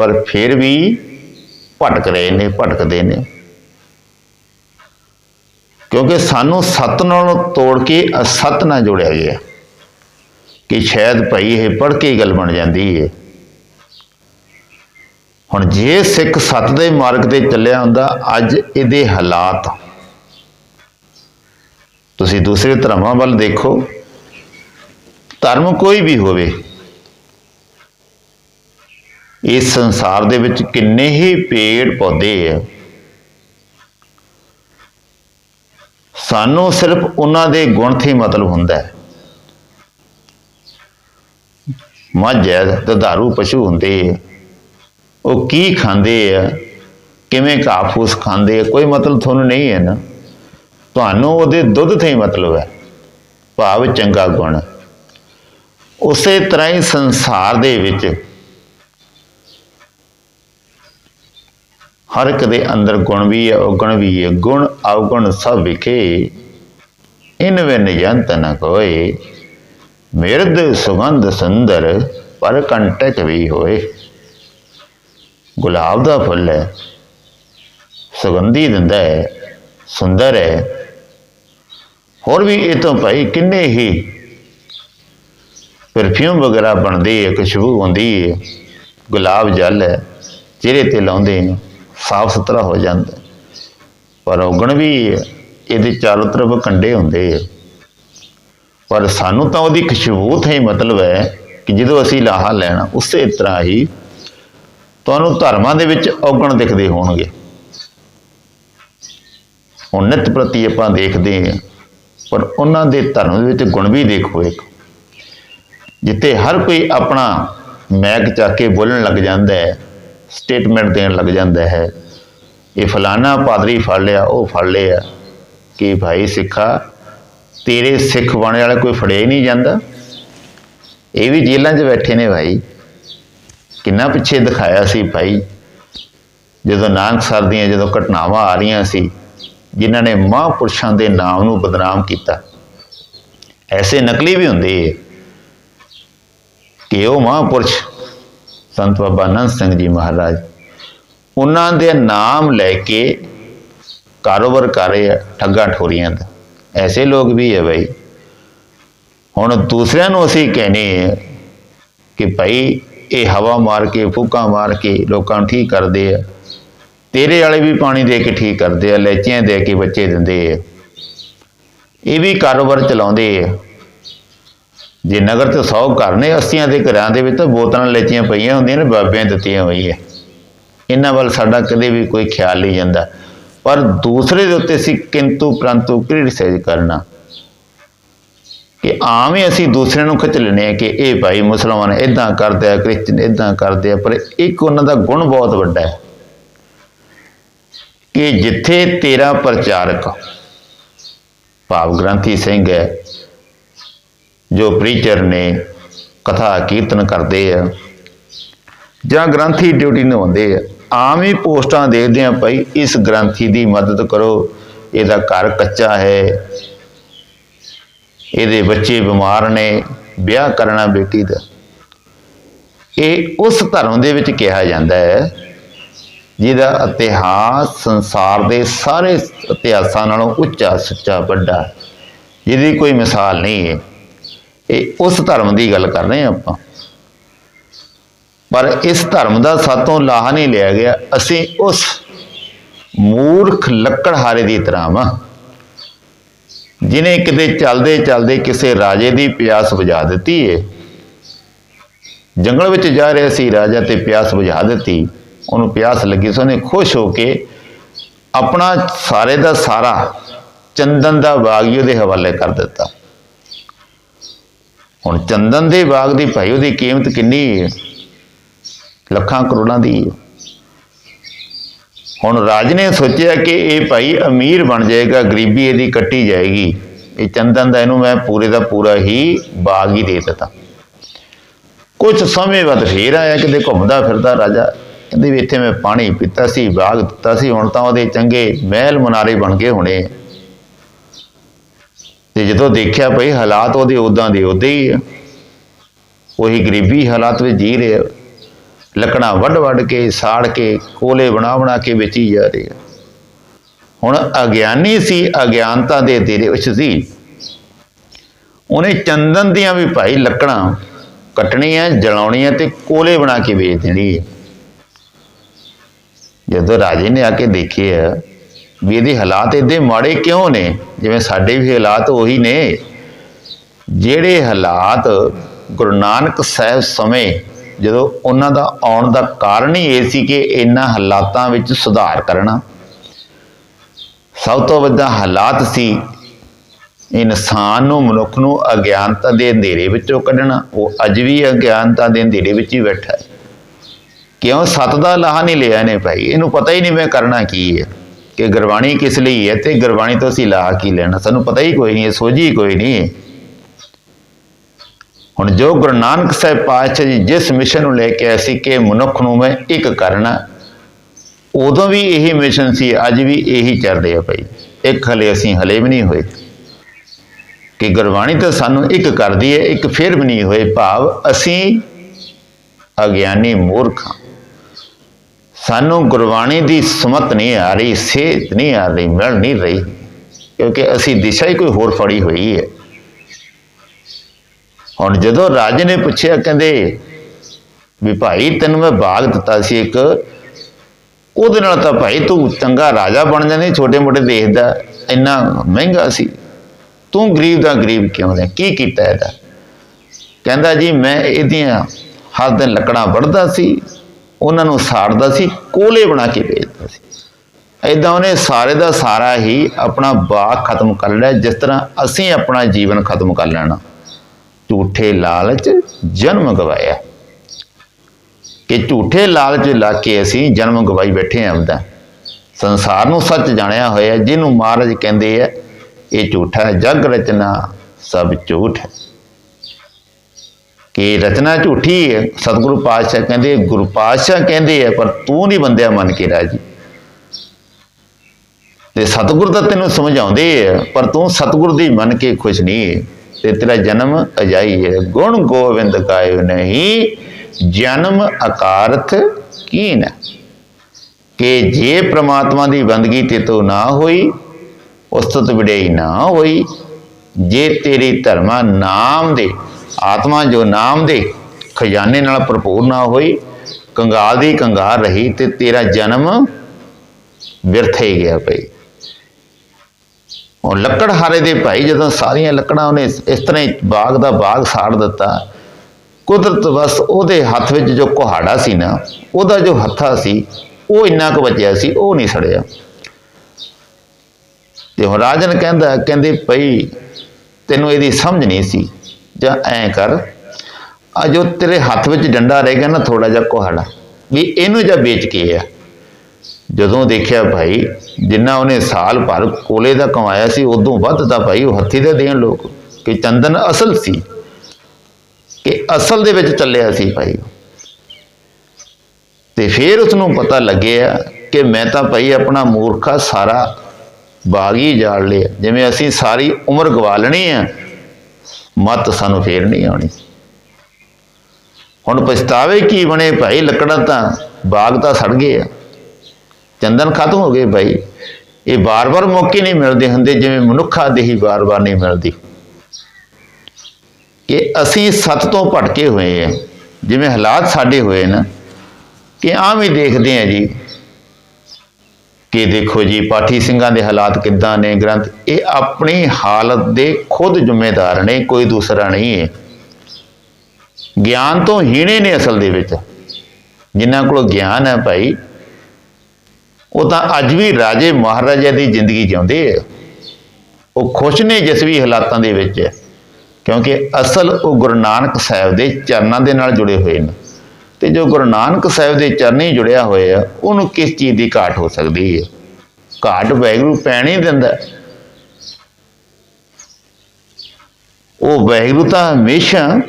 ਪਰ ਫਿਰ ਵੀ ਭਟਕ ਰਹੇ ਨੇ, ਭਟਕਦੇ ਨੇ। ਕਿਉਂਕਿ ਸਾਨੂੰ ਸਤ ਨਾਲ ਤੋੜ ਕੇ ਅਸਤ ਨਾਲ ਜੋੜਿਆ ਗਿਆ। ਕਿ ਸ਼ਾਇਦ ਭਾਈ ਇਹ ਪੜ੍ਹ ਕੇ ਹੀ ਗੱਲ ਬਣ ਜਾਂਦੀ ਹੈ ਹੁਣ ਜੇ ਸਿੱਖ ਸਤ ਦੇ ਮਾਰਗ ਤੇ ਚੱਲਿਆ ਹੁੰਦਾ, ਅੱਜ ਇਹਦੇ ਹਾਲਾਤ। ਤੁਸੀਂ ਦੂਸਰੇ ਧਰਮਾਂ ਵੱਲ ਦੇਖੋ। ਧਰਮ ਕੋਈ ਵੀ ਹੋਵੇ ਇਸ ਸੰਸਾਰ ਦੇ ਵਿੱਚ ਕਿੰਨੇ ਹੀ ਪੇੜ ਪੌਦੇ ਆ। ਸਾਨੂੰ ਸਿਰਫ ਉਹਨਾਂ ਦੇ ਗੁਣ ਤੇ ਮਤਲਬ ਹੁੰਦਾ ਹੈ। ਮੱਝ ਹੈ, ਦੁਧਾਰੂ ਪਸ਼ੂ ਹੁੰਦੇ ਆ। ਉਹ ਕੀ ਖਾਂਦੇ ਆ, ਕਿਵੇਂ ਘਾਹ ਫੂਸ ਖਾਂਦੇ ਆ, ਕੋਈ ਮਤਲਬ ਤੁਹਾਨੂੰ ਨਹੀਂ ਹੈ ਨਾ। ਤੁਹਾਨੂੰ ਉਹਦੇ ਦੁੱਧ ਤੇ ਹੀ ਮਤਲਬ ਹੈ। ਭਾਵ ਚੰਗਾ ਗੁਣ। ਉਸੇ ਤਰ੍ਹਾਂ ਹੀ ਸੰਸਾਰ ਦੇ ਵਿੱਚ ਹਰ ਇੱਕ ਦੇ ਅੰਦਰ ਗੁਣ ਵੀ ਹੈ, ਔਗਣ ਵੀ ਹੈ, ਗੁਣ ਔਗਣ ਸਭ ਵਿਖੇ। ਇਨ ਵਿਨ ਨਿਯੰਤ ਨ ਕੋਏ ਮਿਰਦ ਸੁਗੰਧ ਸੁੰਦਰ ਪਰ ਕੰਟਕ ਵੀ ਹੋਏ। ਗੁਲਾਬ ਦਾ ਫੁੱਲ ਹੈ, ਸੁਗੰਧੀ ਦਿੰਦਾ ਹੈ, ਸੁੰਦਰ ਹੈ। ਹੋਰ ਵੀ ਇਹ ਤੋਂ ਭਾਈ ਕਿੰਨੇ ਹੀ ਪਰਫਿਊਮ ਵਗੈਰਾ ਬਣਦੇ ਹੈ, ਖੁਸ਼ਬੂ ਹੁੰਦੀ ਹੈ। ਗੁਲਾਬ ਜਲ ਹੈ ਚਿਹਰੇ ਤੇ ਲਾਉਂਦੇ ਨੇ। ਸਾਫ਼ ਸੁਥਰਾ ਹੋ ਜਾਂਦਾ ਪਰ ਔਗਣ ਵੀ ਇਹਦੇ ਚਾਰੋਂ ਤਰਫ ਕੰਡੇ ਹੁੰਦੇ ਆ। ਪਰ ਸਾਨੂੰ ਤਾਂ ਉਹਦੀ ਖੁਸ਼ਬੂ ਤੋਂ ਹੀ ਮਤਲਬ ਹੈ ਕਿ ਜਦੋਂ ਅਸੀਂ ਲਾਹਾ ਲੈਣਾ, ਉਸੇ ਤਰ੍ਹਾਂ ਹੀ ਤੁਹਾਨੂੰ ਧਰਮਾਂ ਦੇ ਵਿੱਚ ਔਗਣ ਦਿਖਦੇ ਹੋਣਗੇ। ਹੁਣ ਨਿਤ ਪ੍ਰਤੀ ਆਪਾਂ ਦੇਖਦੇ ਹਾਂ, ਪਰ ਉਹਨਾਂ ਦੇ ਧਰਮ ਦੇ ਵਿੱਚ ਗੁਣ ਵੀ ਦੇਖੋ ਇੱਕ। ਜਿੱਥੇ ਹਰ ਕੋਈ ਆਪਣਾ ਮੈਕ ਚੱਕ ਕੇ ਬੋਲਣ ਲੱਗ ਜਾਂਦਾ ਹੈ ਸਟੇਟਮੈਂਟ ਦੇਣ ਲੱਗ ਜਾਂਦਾ ਹੈ। ਇਹ ਫਲਾਣਾ ਪਾਦਰੀ ਫੜ ਲਿਆ, ਉਹ ਫੜ ਲਿਆ ਕਿ ਭਾਈ ਸਿੱਖਾ, ਤੇਰੇ ਸਿੱਖ ਬਣਨ ਵਾਲਾ ਕੋਈ ਫੜਿਆ ਹੀ ਨਹੀਂ ਜਾਂਦਾ। ਇਹ ਵੀ ਜੇਲ੍ਹਾਂ 'ਚ ਬੈਠੇ ਨੇ ਭਾਈ। ਕਿੰਨਾ ਪਿੱਛੇ ਦਿਖਾਇਆ ਸੀ ਭਾਈ। ਜਦੋਂ ਨਾਨਕ ਸਰ ਦੀਆਂ ਜਦੋਂ ਘਟਨਾਵਾਂ ਆ ਰਹੀਆਂ ਸੀ, ਜਿਨ੍ਹਾਂ ਨੇ ਮਹਾਂਪੁਰਸ਼ਾਂ ਦੇ ਨਾਮ ਨੂੰ ਬਦਨਾਮ ਕੀਤਾ। ਐਸੇ ਨਕਲੀ ਵੀ ਹੁੰਦੇ ਕਿ ਉਹ ਮਹਾਂਪੁਰਸ਼ ਸੰਤ ਬਾਬਾ ਅਨੰਦ ਸਿੰਘ ਜੀ ਮਹਾਰਾਜ, ਉਹਨਾਂ ਦੇ ਨਾਮ ਲੈ ਕੇ ਕਾਰੋਬਾਰ ਕਰ ਰਹੇ ਆ, ਠੱਗਾ ਠੋਰੀਆਂ ਦਾ। ਐਸੇ ਲੋਕ ਵੀ ਹੈ ਭਾਈ ਹੁਣ ਦੂਸਰਿਆਂ ਨੂੰ ਅਸੀਂ ਕਹਿੰਦੇ ਆ ਕਿ ਭਾਈ ਇਹ ਹਵਾ ਮਾਰ ਕੇ, ਫੂਕਾਂ ਮਾਰ ਕੇ ਲੋਕਾਂ ਨੂੰ ਠੀਕ ਕਰਦੇ ਆ। ਤੇਰੇ ਵਾਲੇ ਵੀ ਪਾਣੀ ਦੇ ਕੇ ਠੀਕ ਕਰਦੇ ਆ, ਲੈਚੀਆਂ ਦੇ ਕੇ ਬੱਚੇ ਦਿੰਦੇ ਆ। ਇਹ ਵੀ ਕਾਰੋਬਾਰ ਚਲਾਉਂਦੇ ਆ। ਜੇ ਨਗਰ ਚ 100 ਘਰ ਨੇ 80 ਦੇ ਘਰਾਂ ਦੇ ਵਿੱਚ, ਤਾਂ ਬੋਤਲਾਂ ਲੈਚੀਆਂ ਪਈਆਂ ਹੁੰਦੀਆਂ ਨੇ, ਬਾਬਿਆਂ ਦਿੱਤੀਆਂ ਹੋਈਆਂ। ਇਹਨਾਂ ਵੱਲ ਸਾਡਾ ਕਦੇ ਵੀ ਕੋਈ ਖਿਆਲ ਨਹੀਂ ਜਾਂਦਾ। ਪਰ ਦੂਸਰੇ ਦੇ ਉੱਤੇ ਅਸੀਂ ਕਿੰਤੂ ਪ੍ਰੰਤੂ ਕ੍ਰਿਟਿਸਾਈਜ਼ ਕਰਨਾ। ਕਿ ਆਮ ਹੀ ਅਸੀਂ ਦੂਸਰਿਆਂ ਨੂੰ ਖਿੱਚ ਲੈਨੇ ਆ ਕਿ ਇਹ ਭਾਈ ਮੁਸਲਮਾਨ ਇਦਾਂ ਕਰਦੇ ਆ, ਕ੍ਰਿਸਚਨ ਇਦਾਂ ਕਰਦੇ ਆ, ਪਰ ਇੱਕ ਉਹਨਾਂ ਦਾ ਗੁਣ ਬਹੁਤ ਵੱਡਾ ਹੈ। ਕਿ ਜਿੱਥੇ ਤੇਰਾ ਪ੍ਰਚਾਰਕ, ਭਾਵ ਗ੍ਰੰਥੀ ਸਿੰਘ ਹੈ ਜੋ ਪ੍ਰੀਚਰ ਨੇ ਕਥਾ ਕੀਰਤਨ ਕਰਦੇ ਆ ਜਾਂ ਗ੍ਰੰਥੀ ਡਿਊਟੀ ਨਿਭਾਉਂਦੇ ਆ ਆਮ ਹੀ ਪੋਸਟਾਂ ਦੇਖਦੇ ਆ ਭਾਈ ਇਸ ਗ੍ਰੰਥੀ ਦੀ ਮਦਦ ਕਰੋ ਇਹਦਾ ਘਰ ਕੱਚਾ ਹੈ ਇਹਦੇ ਬੱਚੇ ਬਿਮਾਰ ਨੇ ਵਿਆਹ ਕਰਨਾ ਬੇਟੀ ਦਾ। ਇਹ ਉਸ ਧਰਮ ਦੇ ਵਿੱਚ ਕਿਹਾ ਜਾਂਦਾ ਹੈ ਜਿਹਦਾ ਇਤਿਹਾਸ ਸੰਸਾਰ ਦੇ ਸਾਰੇ ਇਤਿਹਾਸਾਂ ਨਾਲੋਂ ਉੱਚਾ ਸੱਚਾ ਵੱਡਾ ਹੈ, ਜਿਹਦੀ ਕੋਈ ਮਿਸਾਲ ਨਹੀਂ ਹੈ। ਇਹ ਉਸ ਧਰਮ ਦੀ ਗੱਲ ਕਰ ਰਹੇ ਹਾਂ ਆਪਾਂ। ਪਰ ਇਸ ਧਰਮ ਦਾ ਸਾਤੋਂ ਲਾਹਾ ਨਹੀਂ ਲਿਆ ਗਿਆ। ਅਸੀਂ ਉਸ ਮੂਰਖ ਲੱਕੜਹਾਰੇ ਦੀ ਤਰ੍ਹਾਂ ਵਾਂ, ਜਿਨੇ ਕਿਤੇ ਚੱਲਦੇ ਚਲਦੇ ਕਿਸੇ ਰਾਜੇ ਦੀ ਪਿਆਸ ਬੁਝਾ ਦਿੱਤੀ ਏ। ਜੰਗਲ ਵਿੱਚ ਜਾ ਰਿਹਾ ਸੀ ਰਾਜਾ ਤੇ ਪਿਆਸ ਬੁਝਾ ਦਿੱਤੀ। ਉਹਨੂੰ ਪਿਆਸ ਲੱਗੀ ਸੋ, ਉਹਨੇ ਖੁਸ਼ ਹੋ ਕੇ ਆਪਣਾ ਸਾਰੇ ਦਾ ਸਾਰਾ ਚੰਦਨ ਦਾ ਬਾਗ ਹੀ ਉਹਦੇ ਹਵਾਲੇ ਕਰ ਦਿੱਤਾ। ਹੁਣ ਚੰਦਨ ਦੇ ਬਾਗ ਦੀ ਭਾਈ ਉਹਦੀ ਕੀਮਤ ਕਿੰਨੀ ਹੈ? ਲੱਖਾਂ ਕਰੋੜਾਂ ਦੀ ਹੈ। ਹੁਣ ਰਾਜ ਨੇ ਸੋਚਿਆ ਕਿ ਇਹ ਭਾਈ ਅਮੀਰ ਬਣ ਜਾਏਗਾ, ਗਰੀਬੀ ਇਹਦੀ ਕੱਟੀ ਜਾਏਗੀ। ਇਹ ਚੰਦਨ ਦਾ ਇਹਨੂੰ ਮੈਂ ਪੂਰੇ ਦਾ ਪੂਰਾ ਹੀ ਬਾਗ ਹੀ ਦੇ ਦਿੱਤਾ। ਕੁਝ ਸਮੇਂ ਬਾਅਦ ਫੇਰ ਆਇਆ, ਕਿਤੇ ਘੁੰਮਦਾ ਫਿਰਦਾ ਰਾਜਾ। ਕਹਿੰਦੇ ਵੀ ਇੱਥੇ ਮੈਂ ਪਾਣੀ ਪੀਤਾ ਸੀ, ਬਾਗ ਦਿੱਤਾ ਸੀ, ਹੁਣ ਤਾਂ ਉਹਦੇ ਚੰਗੇ ਮਹਿਲ ਮਨਾਰੇ ਬਣ ਗਏ ਹੋਣੇ। ਤੇ ਜਦੋਂ ਦੇਖਿਆ ਭਈ ਹਾਲਾਤ ਉਹਦੇ ਉਦਾਂ ਦੇ ਉਦਾਂ ਹੀ ਆ, ਉਹੀ ਗਰੀਬੀ ਹਾਲਾਤ ਵਿੱਚ ਜੀ ਰਿਹਾ ਲੱਕੜਾਂ ਵੱਢ ਵੱਢ ਕੇ, ਸਾੜ ਕੇ, ਕੋਲੇ ਬਣਾ ਬਣਾ ਕੇ ਵੇਚੀ ਜਾ ਰਹੇ ਆ। ਹੁਣ ਅਗਿਆਨੀ ਸੀ, ਅਗਿਆਨਤਾ ਦੇ ਦੇਰੇ ਵਿੱਚ ਸੀ। ਉਹਨੇ ਚੰਦਨ ਦੀਆਂ ਵੀ ਭਾਈ ਲੱਕੜਾਂ ਕੱਟਣੀਆਂ, ਜਲਾਉਣੀਆਂ ਤੇ ਕੋਲੇ ਬਣਾ ਕੇ ਵੇਚ ਦੇਣੀ ਹੈ ਜਦੋਂ ਰਾਜੇ ਨੇ ਆ ਕੇ ਦੇਖਿਆ ਵੀ ਇਹਦੇ ਹਾਲਾਤ ਇਹਦੇ ਮਾੜੇ ਕਿਉਂ ਨੇ? ਜਿਵੇਂ ਸਾਡੇ ਵੀ ਹਾਲਾਤ ਉਹੀ ਨੇ। ਜਿਹੜੇ ਹਾਲਾਤ ਗੁਰੂ ਨਾਨਕ ਸਾਹਿਬ ਸਮੇਂ ਜਦੋਂ ਉਹਨਾਂ ਦਾ ਆਉਣ ਦਾ ਕਾਰਨ ਹੀ ਇਹ ਸੀ ਕਿ ਇਹਨਾਂ ਹਾਲਾਤਾਂ ਵਿੱਚ ਸੁਧਾਰ ਕਰਨਾ। ਸਭ ਤੋਂ ਵੱਡਾ ਹਾਲਾਤ ਸੀ ਇਨਸਾਨ ਨੂੰ, ਮਨੁੱਖ ਨੂੰ ਅਗਿਆਨਤਾ ਦੇ ਅੰਧੇਰੇ ਵਿੱਚੋਂ ਕੱਢਣਾ। ਉਹ ਅੱਜ ਵੀ ਅਗਿਆਨਤਾ ਦੇ ਅੰਧੇਰੇ ਵਿੱਚ ਹੀ ਬੈਠਾ ਹੈ। ਕਿਉਂ? ਸਤ ਦਾ ਲਾਹਾ ਨਹੀਂ ਲਿਆ ਨੇ ਭਾਈ। ਇਹਨੂੰ ਪਤਾ ਹੀ ਨਹੀਂ ਮੈਂ ਕਰਨਾ ਕੀ ਹੈ। ਕਿ ਗੁਰਬਾਣੀ ਕਿਸ ਲਈ ਹੈ ਤੇ ਗੁਰਬਾਣੀ ਤੋਂ ਅਸੀਂ ਲਾ ਕੀ ਲੈਣਾ? ਸਾਨੂੰ ਪਤਾ ਹੀ ਕੋਈ ਨਹੀਂ ਹੈ ਸੋਝੀ ਕੋਈ ਨਹੀਂ। ਹੁਣ ਜੋ ਗੁਰੂ ਨਾਨਕ ਸਾਹਿਬ ਪਾਤਸ਼ਾਹ ਜੀ ਜਿਸ ਮਿਸ਼ਨ ਨੂੰ ਲੈ ਕੇ ਆਏ ਸੀ ਕਿ ਮਨੁੱਖ ਨੂੰ ਮੈਂ ਇੱਕ ਕਰਨਾ, ਉਦੋਂ ਵੀ ਇਹੀ ਮਿਸ਼ਨ ਸੀ, ਅੱਜ ਵੀ ਇਹੀ ਚੱਲਦੇ ਆ ਭਾਈ। ਇੱਕ ਹਲੇ ਅਸੀਂ ਹਲੇ ਵੀ ਨਹੀਂ ਹੋਏ। ਕਿ ਗੁਰਬਾਣੀ ਤਾਂ ਸਾਨੂੰ ਇੱਕ ਕਰਦੀ ਹੈ, ਇੱਕ ਫਿਰ ਵੀ ਨਹੀਂ ਹੋਏ ਭਾਵ ਅਸੀਂ ਅਗਿਆਨੀ ਮੂਰਖ ਹਾਂ। ਸਾਨੂੰ ਗੁਰਬਾਣੀ ਦੀ ਸਮਤ ਨਹੀਂ ਆ ਰਹੀ ਸੇਧ ਨਹੀਂ ਆ ਰਹੀ, ਮਿਲ ਨਹੀਂ ਰਹੀ, ਕਿਉਂਕਿ ਅਸੀਂ ਦਿਸ਼ਾ ਹੀ ਕੋਈ ਹੋਰ ਫੜੀ ਹੋਈ ਹੈ। ਹੁਣ ਜਦੋਂ ਰਾਜੇ ਨੇ ਪੁੱਛਿਆ, ਕਹਿੰਦੇ ਵੀ ਭਾਈ ਤੈਨੂੰ ਮੈਂ ਬਾਗ ਦਿੱਤਾ ਸੀ ਇੱਕ, ਉਹਦੇ ਨਾਲ ਤਾਂ ਭਾਈ ਤੂੰ ਚੰਗਾ ਰਾਜਾ ਬਣ ਜਾਂਦੇ ਛੋਟੇ ਮੋਟੇ ਦੇਸ਼ ਦਾ ਇੰਨਾ ਮਹਿੰਗਾ ਸੀ। ਤੂੰ ਗਰੀਬ ਦਾ ਗਰੀਬ ਕਿਉਂ ਰਿਹਾ? ਕੀ ਕੀਤਾ ਇਹਦਾ? ਕਹਿੰਦਾ ਜੀ, ਮੈਂ ਇਹਦੀਆਂ ਹਰ ਦਿਨ ਲੱਕੜਾਂ ਵੜਦਾ ਸੀ ਉਹਨਾਂ ਨੂੰ ਸਾੜਦਾ ਸੀ, ਕੋਲੇ ਬਣਾ ਕੇ ਵੇਚਦਾ ਸੀ। ਐਦਾਂ ਉਹਨੇ ਸਾਰੇ ਦਾ ਸਾਰਾ ਹੀ ਆਪਣਾ ਬਾਗ ਖਤਮ ਕਰ ਲਿਆ, ਜਿਸ ਤਰ੍ਹਾਂ ਅਸੀਂ ਆਪਣਾ ਜੀਵਨ ਖਤਮ ਕਰ ਲੈਣਾ। ਝੂਠੇ ਲਾਲਚ ਜਨਮ ਗਵਾਇਆ। ਕਿ ਝੂਠੇ ਲਾਲਚ ਲਾ ਕੇ ਅਸੀਂ ਜਨਮ ਗਵਾਈ ਬੈਠੇ ਆਂ ਆਪਦਾ। ਸੰਸਾਰ ਨੂੰ ਸੱਚ ਜਾਣਿਆ ਹੋਇਆ, ਜਿਹਨੂੰ ਮਹਾਰਾਜ ਕਹਿੰਦੇ ਆ, ਇਹ ਝੂਠਾ ਹੈ ਜਗ ਰਚਨਾ ਸਭ ਝੂਠ ਹੈ। ਇਹ ਰਚਨਾ ਝੂਠੀ ਹੈ। ਸਤਿਗੁਰੂ ਪਾਤਸ਼ਾਹ ਕਹਿੰਦੇ, ਗੁਰੂ ਪਾਤਸ਼ਾਹ ਕਹਿੰਦੇ ਆ, ਪਰ ਤੂੰ ਨਹੀਂ ਬੰਦਿਆ ਮੰਨ ਕੇ ਰਾਜੀ। ਤੇ ਸਤਿਗੁਰ ਤਾਂ ਤੈਨੂੰ ਸਮਝਾਉਂਦੇ ਆ, ਪਰ ਤੂੰ ਸਤਿਗੁਰ ਦੀ ਮੰਨ ਕੇ ਖੁਸ਼ ਨਹੀਂ ਹੈ। ਤੇ ਤੇਰਾ ਜਨਮ ਅਜਾਈ ਹੈ। ਗੁਣ ਗੋਬਿੰਦ ਗਾਇਓ ਨਹੀਂ। ਜਨਮ ਅਕਾਰਥ ਕੀਨ। ਕਿ ਜੇ ਪ੍ਰਮਾਤਮਾ ਦੀ ਬੰਦਗੀ ਤੇ ਤੋ ਨਾ ਹੋਈ ਉਸਤਤ ਵਿੜਈ ਨਾ ਹੋਈ। ਜੇ ਤੇਰੀ ਧਰਮਾ ਨਾਮ ਦੇ ਆਤਮਾ ਜੋ ਨਾਮ ਦੇ ਖਜ਼ਾਨੇ ਨਾਲ ਭਰਪੂਰ ਨਾ ਹੋਈ, ਕੰਗਾਲ ਦੀ ਕੰਗਾਰ ਰਹੀ ਤੇ ਤੇਰਾ ਜਨਮ ਵਿਰਥ ਹੀ ਗਿਆ ਭਈ। ਉਹ ਲੱਕੜ ਹਾਰੇ ਦੇ ਭਾਈ ਜਦੋਂ ਸਾਰੀਆਂ ਲੱਕੜਾਂ ਉਹਨੇ ਇਸ ਤਰ੍ਹਾਂ ਹੀ ਬਾਗ ਦਾ ਬਾਗ ਸਾੜ ਦਿੱਤਾ, ਕੁਦਰਤ ਬਸ ਉਹਦੇ ਹੱਥ ਵਿੱਚ ਜੋ ਕੁਹਾੜਾ ਸੀ ਨਾ, ਉਹਦਾ ਜੋ ਹੱਥਾ ਸੀ, ਉਹ ਇੰਨਾ ਕੁ ਬਚਿਆ ਸੀ, ਉਹ ਨਹੀਂ ਸੜਿਆ। ਤੇ ਹੁਣ ਰਾਜਨ ਕਹਿੰਦਾ, ਕਹਿੰਦੇ ਭਈ ਤੈਨੂੰ ਇਹਦੀ ਸਮਝ ਨਹੀਂ ਸੀ। ਜਾਂ ਐਂ ਕਰ ਆ ਜੋ ਤੇਰੇ ਹੱਥ ਵਿੱਚ ਡੰਡਾ ਰਹਿ ਗਿਆ ਨਾ ਥੋੜਾ ਜਿਹਾ ਕੁਹਾੜਾ ਵੀ ਇਹਨੂੰ ਜਾਂ ਵੇਚ ਕੇ ਆ? ਜਦੋਂ ਦੇਖਿਆ ਭਾਈ ਜਿੰਨਾ ਉਹਨੇ ਸਾਲ ਭਰ ਕੋਲੇ ਦਾ ਕਮਾਇਆ ਸੀ ਉਦੋਂ ਵੱਧ ਤਾਂ ਭਾਈ ਉਹ ਹੱਥੀ ਦੇ ਦੇਣ ਲੋਕ ਕਿ ਚੰਦਨ ਅਸਲ ਸੀ ਕਿ ਅਸਲ ਦੇ ਵਿੱਚ ਚੱਲਿਆ ਸੀ ਭਾਈ ਤੇ ਫਿਰ ਉਸ ਨੂੰ ਪਤਾ ਲੱਗਿਆ ਕਿ ਮੈਂ ਤਾਂ ਭਾਈ ਆਪਣਾ ਮੂਰਖਾ ਸਾਰਾ ਬਾਗ ਜਾੜ ਲਿਆ ਜਿਵੇਂ ਅਸੀਂ ਸਾਰੀ ਉਮਰ ਗਵਾ ਲੈਣੀ ਆ ਮਤ ਸਾਨੂੰ ਫੇਰ ਨਹੀਂ ਆਉਣੀ। ਹੁਣ ਪਛਤਾਵੇ ਕੀ ਬਣੇ ਭਾਈ, ਲੱਕੜਾਂ ਤਾਂ ਬਾਗ ਤਾਂ ਸੜ ਗਏ ਆ। ਚੰਦਨ ਖਤਮ ਹੋ ਗਏ ਭਾਈ। ਇਹ ਬਾਰ-ਬਾਰ ਮੌਕੇ ਨਹੀਂ ਮਿਲਦੇ ਹੁੰਦੇ, ਜਿਵੇਂ ਮਨੁੱਖਾ ਦੇ ਹੀ ਬਾਰ-ਬਾਰ ਨਹੀਂ ਮਿਲਦੀ। ਕਿ ਅਸੀਂ ਸੱਤ ਤੋਂ ਭਟਕੇ ਹੋਏ ਆ, ਜਿਵੇਂ ਹਾਲਾਤ ਸਾਡੇ ਹੋਏ ਨਾ, ਕਿ ਆਮ ਹੀ ਦੇਖਦੇ ਆ ਜੀ ਕਿ ਦੇਖੋ ਜੀ, ਪਾਠੀ ਸਿੰਘਾਂ ਦੇ ਹਾਲਾਤ ਕਿੱਦਾਂ ਨੇ ਗ੍ਰੰਥ? ਇਹ ਆਪਣੀ ਹਾਲਤ ਦੇ ਖੁਦ ਜ਼ਿੰਮੇਦਾਰ ਨੇ, ਕੋਈ ਦੂਸਰਾ ਨਹੀਂ ਹੈ ਗਿਆਨ ਤੋਂ ਹੀਣੇ ਨੇ ਅਸਲ ਦੇ ਵਿੱਚ। ਜਿਨ੍ਹਾਂ ਕੋਲ ਗਿਆਨ ਹੈ ਭਾਈ, ਉਹ ਤਾਂ ਅੱਜ ਵੀ ਰਾਜੇ ਮਹਾਰਾਜਾ ਦੀ ਜ਼ਿੰਦਗੀ ਜਿਉਂਦੇ ਆ। ਉਹ ਖੁਸ਼ ਨੇ ਜਿਸ ਵੀ ਹਾਲਾਤਾਂ ਦੇ ਵਿੱਚ, ਕਿਉਂਕਿ ਅਸਲ ਉਹ ਗੁਰੂ ਨਾਨਕ ਸਾਹਿਬ ਦੇ ਚਰਨਾਂ ਦੇ ਨਾਲ ਜੁੜੇ ਹੋਏ ਨੇ। ਤੇ ਜੋ ਗੁਰੂ ਨਾਨਕ ਸਾਹਿਬ ਦੇ ਚਰਨੀ ਜੁੜਿਆ ਹੋਇਆ ਉਹਨੂੰ ਕਿਸ ਚੀਜ਼ ਦੀ ਘਾਟ ਹੋ ਸਕਦੀ ਹੈ? ਘਾਟ ਵੈਗਰੂ ਪੈਣ ਹੀ ਦਿੰਦਾ। ਉਹ ਵੈਗਰੂ ਤਾਂ ਹਮੇਸ਼ਾ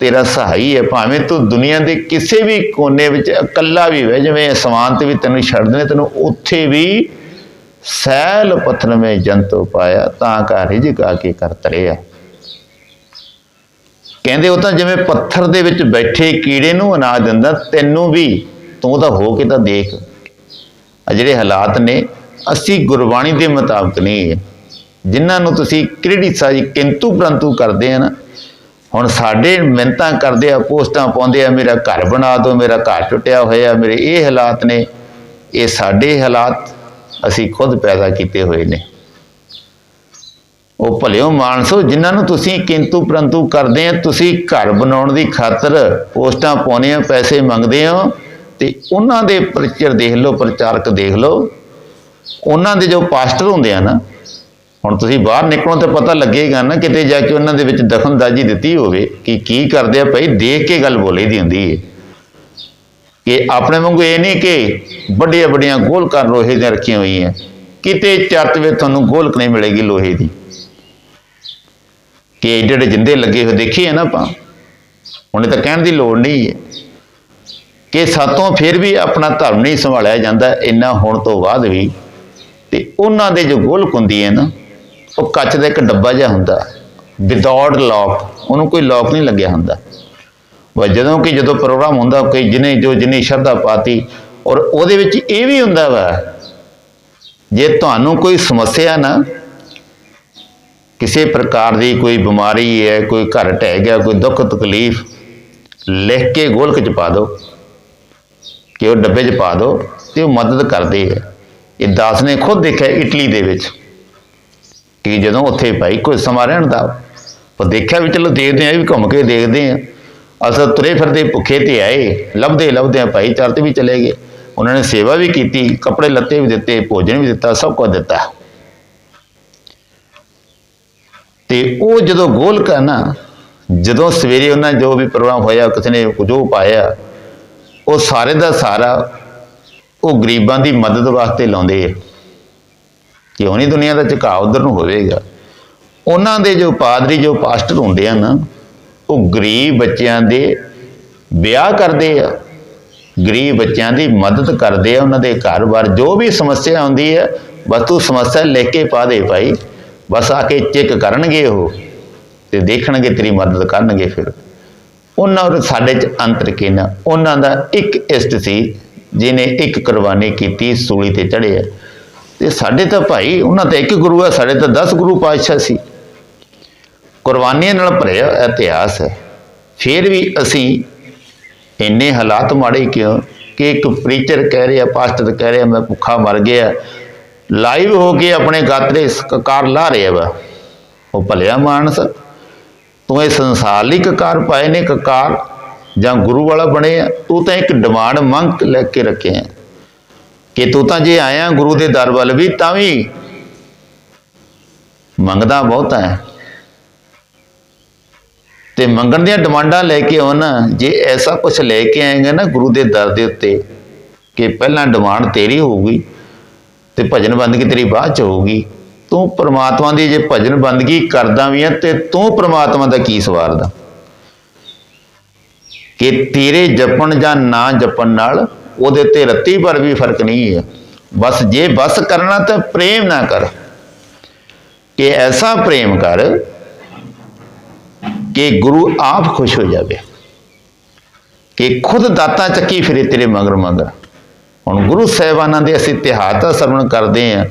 ਤੇਰਾ ਸਹਾਈ ਹੈ, ਭਾਵੇਂ ਤੂੰ ਦੁਨੀਆ ਦੇ ਕਿਸੇ ਵੀ ਕੋਨੇ ਵਿੱਚ ਇਕੱਲਾ ਵੀ ਹੋਵੇ ਜਿਵੇਂ, ਅਸਮਾਨ ਤੇ ਵੀ ਤੈਨੂੰ ਛੱਡ ਦੇਣੇ, ਤੈਨੂੰ ਉੱਥੇ ਵੀ ਸੈਲ ਪਥਨ ਮੇ ਜੰਤੋ ਪਾਇਆ, ਤਾਂ ਕਾ ਰਿਜਕ ਆ ਕੇ ਕਰ ਤਰਿਆ ਕਹਿੰਦੇ ਉਹ ਤਾਂ ਜਿਵੇਂ ਪੱਥਰ ਦੇ ਵਿੱਚ ਬੈਠੇ ਕੀੜੇ ਨੂੰ ਅਨਾਜ ਦਿੰਦਾ, ਤੈਨੂੰ ਵੀ, ਤੂੰ ਤਾਂ ਹੋ ਕੇ ਤਾਂ ਦੇਖ। ਆ ਜਿਹੜੇ ਹਾਲਾਤ ਨੇ, ਅਸੀਂ ਗੁਰਬਾਣੀ ਦੇ ਮੁਤਾਬਕ ਨਹੀਂ ਹੈ। ਜਿਨ੍ਹਾਂ ਨੂੰ ਤੁਸੀਂ ਕਿਹੜੀ ਸਾਜੀ ਕਿੰਤੂ ਪ੍ਰੰਤੂ ਕਰਦੇ ਆ ਨਾ, ਹੁਣ ਸਾਡੇ ਮਿਹਨਤਾਂ ਕਰਦੇ ਆ, ਪੋਸਟਾਂ ਪਾਉਂਦੇ ਆ, ਮੇਰਾ ਘਰ ਬਣਾ ਦਿਓ, ਮੇਰਾ ਘਰ ਟੁੱਟਿਆ ਹੋਇਆ, ਮੇਰੇ ਇਹ ਹਾਲਾਤ ਨੇ, ਇਹ ਸਾਡੇ ਹਾਲਾਤ ਅਸੀਂ ਖੁਦ ਪੈਦਾ ਕੀਤੇ ਹੋਏ ਨੇ। ਉਹ ਭਲਿਓ ਮਾਨਸੋ, ਜਿਨ੍ਹਾਂ ਨੂੰ ਤੁਸੀਂ ਕਿੰਤੂ ਪਰੰਤੂ ਕਰਦੇ ਆ, ਤੁਸੀਂ ਘਰ ਬਣਾਉਣ ਦੀ ਖਾਤਰ ਪੋਸਟਾਂ ਪਾਉਣੇ ਆ, ਪੈਸੇ ਮੰਗਦੇ ਹੋ ਤੇ ਉਹਨਾਂ ਦੇ ਪ੍ਰਚਰ ਦੇਖ ਲਓ, ਪ੍ਰਚਾਰਕ ਦੇਖ ਲਓ। ਉਹਨਾਂ ਦੇ ਜੋ ਪਾਸਟਰ ਹੁੰਦੇ ਆ ਨਾ, ਹੁਣ ਤੁਸੀਂ ਬਾਹਰ ਨਿਕਲੋ ਤੇ ਪਤਾ ਲੱਗੇਗਾ ਨਾ, ਕਿਤੇ ਜਾ ਕੇ ਉਹਨਾਂ ਦੇ ਵਿੱਚ ਦਖਲਅੰਦਾਜ਼ੀ ਦਿੱਤੀ ਹੋਵੇ ਕਿ ਕੀ ਕਰਦੇ ਆ ਭਾਈ, ਦੇਖ ਕੇ ਗੱਲ ਬੋਲੀ ਦੀ ਹੁੰਦੀ ਹੈ ਕਿ ਆਪਣੇ ਵਾਂਗੂ ਇਹ ਨਹੀਂ ਕਿ ਵੱਡੀਆਂ ਵੱਡੀਆਂ ਗੋਲਕਾਂ ਲੋਹੇ ਦੀਆਂ ਰੱਖੀਆਂ ਹੋਈਆਂ, ਕਿਤੇ ਚਰਚ ਵਿੱਚ ਤੁਹਾਨੂੰ ਗੋਲਕ ਨਹੀਂ ਮਿਲੇਗੀ ਲੋਹੇ ਦੀ। ਕਿ ਏਡੇ ਏਡੇ ਜਿੰਦੇ ਲੱਗੇ ਹੋਏ ਦੇਖੇ ਆ ਨਾ ਆਪਾਂ ਹੁਣ ਤਾਂ ਕਹਿਣ ਦੀ ਲੋੜ ਨਹੀਂ ਹੈ ਕਿ ਸਾਤੋਂ ਫਿਰ ਵੀ ਆਪਣਾ ਧਰਮ ਨਹੀਂ ਸੰਭਾਲਿਆ ਜਾਂਦਾ, ਇੰਨਾ ਹੋਣ ਤੋਂ ਬਾਅਦ ਵੀ, ਤੇ ਉਹਨਾਂ ਦੇ ਜੋ ਗੋਲਕ ਹੁੰਦੀ ਹੈ ਨਾ, ਉਹ ਕੱਚ ਦਾ ਇੱਕ ਡੱਬਾ ਜਿਹਾ ਹੁੰਦਾ ਵਿਦਆਊਟ ਲੌਕ ਉਹਨੂੰ ਕੋਈ ਲੌਕ ਨਹੀਂ ਲੱਗਿਆ ਹੁੰਦਾ। ਵਾ ਜਦੋਂ ਕਿ ਜਦੋਂ ਪ੍ਰੋਗਰਾਮ ਹੁੰਦਾ, ਕੋਈ ਜਿਹਨੇ ਜੋ ਜਿੰਨੀ ਸ਼ਰਧਾ ਪਾਤੀ, ਔਰ ਉਹਦੇ ਵਿੱਚ ਇਹ ਵੀ ਹੁੰਦਾ ਵਾ, ਜੇ ਤੁਹਾਨੂੰ ਕੋਈ ਸਮੱਸਿਆ ਨਾ ਕਿਸੇ ਪ੍ਰਕਾਰ ਦੀ ਕੋਈ ਬਿਮਾਰੀ ਹੈ, ਕੋਈ ਘਰ ਢਹਿ ਗਿਆ, ਕੋਈ ਦੁੱਖ ਤਕਲੀਫ, ਲਿਖ ਕੇ ਗੋਲਕ ਚ ਪਾ ਦਿਓ, ਕਿ ਉਹ ਡੱਬੇ 'ਚ ਪਾ ਦਿਓ ਤੇ ਉਹ ਮਦਦ ਕਰਦੇ ਹੈ ਇਹ ਦਾਸ ਨੇ ਖੁਦ ਦੇਖਿਆ ਇਟਲੀ ਦੇ ਵਿੱਚ ਕਿ ਜਦੋਂ ਉੱਥੇ ਭਾਈ ਕੋਈ ਸਮਾਂ ਰਹਿਣ ਦਾ ਪਰ ਦੇਖਿਆ ਵੀ ਚਲੋ ਦੇਖਦੇ ਆ, ਇਹ ਵੀ ਘੁੰਮ ਕੇ ਦੇਖਦੇ ਆ। ਅਸਲ ਤੁਰੇ ਫਿਰਦੇ ਭੁੱਖੇ ਤੇ ਆਏ, ਲੱਭਦੇ ਲੱਭਦੇ ਆ ਭਾਈ ਚਰਚ ਵੀ ਚਲੇ ਗਏ। ਉਹਨਾਂ ਨੇ ਸੇਵਾ ਵੀ ਕੀਤੀ, ਕੱਪੜੇ ਲੱਤੇ ਵੀ ਦਿੱਤੇ, ਭੋਜਨ ਵੀ ਦਿੱਤਾ, ਸਭ ਕੁਝ ਦਿੱਤਾ। ਤੇ ਉਹ ਜਦੋਂ ਗੋਲਕ ਹੈ ਨਾ, ਜਦੋਂ ਸਵੇਰੇ ਉਹਨਾਂ ਜੋ ਵੀ ਪ੍ਰੋਗਰਾਮ ਹੋਇਆ, ਕਿਸੇ ਨੇ ਜੋ ਪਾਇਆ, ਉਹ ਸਾਰੇ ਦਾ ਸਾਰਾ ਉਹ ਗਰੀਬਾਂ ਦੀ ਮਦਦ ਵਾਸਤੇ ਲਾਉਂਦੇ ਆ। ਕਿਉਂ ਨਹੀਂ ਦੁਨੀਆ ਦਾ ਝੁਕਾਅ ਉਧਰ ਨੂੰ ਹੋਵੇਗਾ? ਉਹਨਾਂ ਦੇ ਜੋ ਪਾਦਰੀ, ਜੋ ਪਾਸਟਰ ਹੁੰਦੇ ਆ ਨਾ, ਉਹ ਗਰੀਬ ਬੱਚਿਆਂ ਦੇ ਵਿਆਹ ਕਰਦੇ ਆ। ਗਰੀਬ ਬੱਚਿਆਂ ਦੀ ਮਦਦ ਕਰਦੇ ਆ, ਉਹਨਾਂ ਦੇ ਘਰ-ਬਾਰ ਜੋ ਵੀ ਸਮੱਸਿਆ ਆਉਂਦੀ ਹੈ ਬਸ ਤੂੰ ਸਮੱਸਿਆ ਲਿਖ ਕੇ ਪਾ ਦੇ ਭਾਈ। ਬਸ ਆ ਕੇ ਚੈੱਕ ਕਰਨਗੇ ਉਹ ਤੇ ਦੇਖਣਗੇ ਤੇਰੀ ਮਦਦ ਕਰਨਗੇ ਫਿਰ। ਉਹਨਾਂ ਔਰ ਸਾਡੇ ਚ ਅੰਤਰ ਕਿਨਾ, ਉਹਨਾਂ ਦਾ ਇੱਕ ਇਸ਼ਟ ਸੀ ਜਿਨੇ ਇੱਕ ਕੁਰਬਾਨੀ ਕੀਤੀ, ਸੂਲੀ ਤੇ ਚੜ੍ਹਿਆ ਤੇ ਸਾਡੇ ਤਾਂ ਭਾਈ, ਉਹਨਾਂ ਤੇ ਇੱਕ ਗੁਰੂ ਹੈ ਸਾਡੇ ਤਾਂ 10 ਗੁਰੂ ਪਾਤਸ਼ਾਹ ਸੀ। ਕੁਰਬਾਨੀਆਂ ਨਾਲ ਭਰਿਆ ਇਤਿਹਾਸ ਹੈ। ਫਿਰ ਵੀ ਅਸੀਂ ਇੰਨੇ ਹਾਲਾਤ ਮਾੜੇ ਕਿਉਂ ਕਿ ਇੱਕ ਪ੍ਰੀਚਰ ਕਹਿ ਰਿਹਾ ਪਾਸਟਰ ਕਹਿ ਰਿਹਾ, ਮੈਂ ਭੁੱਖਾ ਮਰ ਗਿਆ। ਲਾਈਵ ਹੋ ਕੇ ਆਪਣੇ ਗਾਤਰੇ ਕਕਾਰ ਲਾ ਰਿਹਾ ਵਾ। ਉਹ ਭਲਿਆ ਮਾਨਸ, ਤੂੰ ਇਹ ਸੰਸਾਰ ਲਈ ਕਕਾਰ ਪਾਏ ਨੇ, ਕਕਾਰ ਜਾਂ ਗੁਰੂ ਵਾਲਾ ਬਣੇ ਆ, ਤੂੰ ਤਾਂ ਇੱਕ ਡਿਮਾਂਡ ਮੰਗ ਲੈ ਕੇ ਰੱਖਿਆ ਕਿ ਤੂੰ ਤਾਂ ਜੇ ਆਇਆ ਗੁਰੂ ਦੇ ਦਰ ਵੱਲ ਵੀ, ਤਾਂ ਵੀ ਮੰਗਦਾ ਬਹੁਤਾ ਹੈ ਤੇ ਮੰਗਣ ਦੀਆਂ ਡਿਮਾਂਡਾਂ ਲੈ ਕੇ ਆਉਣ, ਜੇ ਐਸਾ ਕੁਝ ਲੈ ਕੇ ਆਏਗਾ ਨਾ ਗੁਰੂ ਦੇ ਦਰ ਦੇ ਉੱਤੇ, ਕਿ ਪਹਿਲਾਂ ਡਿਮਾਂਡ ਤੇਰੀ ਹੋਊਗੀ। ਤੇ ਭਜਨ ਬੰਦਗੀ ਤੇਰੀ ਬਾਅਦ ਚ ਹੋਊਗੀ? ਤੂੰ ਪ੍ਰਮਾਤਮਾ ਦੀ ਜੇ ਭਜਨ ਬੰਦਗੀ ਕਰਦਾ ਵੀ ਆ, ਤੇ ਤੂੰ ਪ੍ਰਮਾਤਮਾ ਦਾ ਕੀ ਸਵਾਰਦਾ? ਕਿ ਤੇਰੇ ਜਪਣ ਜਾਂ ਨਾ ਜਪਣ ਨਾਲ ਉਹਦੇ ਤੇ ਰੱਤੀ ਪਰ ਵੀ ਫ਼ਰਕ ਨਹੀਂ ਹੈ। ਬਸ ਜੇ ਬਸ ਕਰਨਾ ਤਾਂ ਪ੍ਰੇਮ ਨਾ ਕਰ। ਕਿ ਐਸਾ ਪ੍ਰੇਮ ਕਰ ਕਿ ਗੁਰੂ ਆਪ ਖੁਸ਼ ਹੋ ਜਾਵੇ। ਕਿ ਖੁਦ ਦਾਤਾ ਚੱਕੀ ਫਿਰੇ ਤੇਰੇ ਮਗਰ ਮਗਰ ਹੁਣ ਗੁਰੂ ਸਾਹਿਬਾਨਾਂ ਦੇ ਅਸੀਂ ਇਤਿਹਾਸ ਦਾ ਸਰਵਣ ਕਰਦੇ ਆ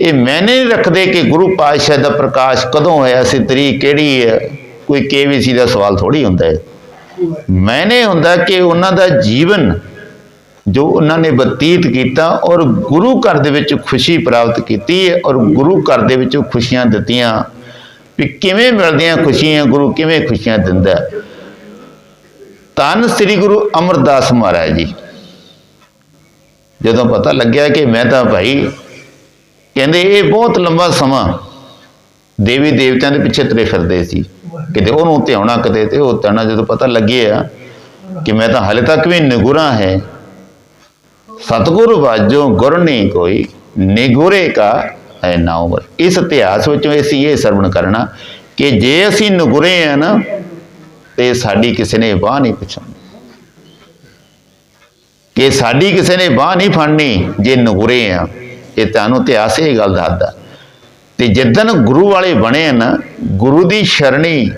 ਇਹ ਮੈਨੇ ਨਹੀਂ ਰੱਖਦੇ ਕਿ ਗੁਰੂ ਪਾਤਸ਼ਾਹ ਦਾ ਪ੍ਰਕਾਸ਼ ਕਦੋਂ ਹੋਇਆ ਸੀ, ਤਰੀਕ ਕਿਹੜੀ ਹੈ, ਕੋਈ ਕੇਵੀਸੀ ਦਾ ਸਵਾਲ ਥੋੜੀ ਹੁੰਦਾ ਹੈ। ਮੈਨੇ ਹੁੰਦਾ ਕਿ ਉਹਨਾਂ ਦਾ ਜੀਵਨ ਜੋ ਉਹਨਾਂ ਨੇ ਬਤੀਤ ਕੀਤਾ ਔਰ ਗੁਰੂ ਘਰ ਦੇ ਵਿੱਚ ਖੁਸ਼ੀ ਪ੍ਰਾਪਤ ਕੀਤੀ ਹੈ ਔਰ ਗੁਰੂ ਘਰ ਦੇ ਵਿੱਚ ਖੁਸ਼ੀਆਂ ਦਿੱਤੀਆਂ ਵੀ ਕਿਵੇਂ ਮਿਲਦੀਆਂ ਖੁਸ਼ੀਆਂ, ਗੁਰੂ ਕਿਵੇਂ ਖੁਸ਼ੀਆਂ ਦਿੰਦਾ ਹੈ। ਧੰਨ ਸ੍ਰੀ ਗੁਰੂ ਅਮਰਦਾਸ ਮਹਾਰਾਜ ਜੀ। ਜਦੋਂ ਪਤਾ ਲੱਗਿਆ ਕਿ ਮੈਂ ਤਾਂ ਭਾਈ ਕਹਿੰਦੇ ਇਹ ਬਹੁਤ ਲੰਬਾ ਸਮਾਂ ਦੇਵੀ ਦੇਵਤਿਆਂ ਦੇ ਪਿੱਛੇ ਤੁਰੇ ਫਿਰਦੇ ਸੀ। ਕਿਤੇ ਉਹਨੂੰ ਧਿਆਉਣਾ ਕਿਤੇ ਤੇ ਉਹ ਧਿਆਉਣਾ ਜਦੋਂ ਪਤਾ ਲੱਗਿਆ ਕਿ ਮੈਂ ਤਾਂ ਹਲੇ ਤੱਕ ਵੀ ਨਿਗੁਰਾ ਹੈ। ਸਤਿਗੁਰ ਵਾਜੋ ਗੁਰ ਨਹੀਂ ਕੋਈ, ਨਿਗੁਰੇ ਕਾ ਹੈ ਨਾਮ ਇਸ ਇਤਿਹਾਸ ਵਿੱਚੋਂ ਅਸੀਂ ਇਹ ਸਰਵਣ ਕਰਨਾ ਕਿ ਜੇ ਅਸੀਂ ਨਿਗੁਰੇ ਆ ਨਾ, ਤੇ ਸਾਡੀ ਕਿਸੇ ਨੇ ਵਾਹ ਨਹੀਂ ਪਛਾਣੀ। ਕਿ ਸਾਡੀ ਕਿਸੇ ਨੇ ਬਾਹ ਨਹੀਂ ਫੜਨੀ ਜੇ ਨਗੁਰੇ ਆ। ਇਹ ਤੁਹਾਨੂੰ ਇਤਿਹਾਸ ਇਹ ਗੱਲ ਦੱਸਦਾ। ਤੇ ਜਿੱਦਨ ਗੁਰੂ ਵਾਲੇ ਬਣੇ ਆ ਨਾ ਗੁਰੂ ਦੀ ਸ਼ਰਣੀ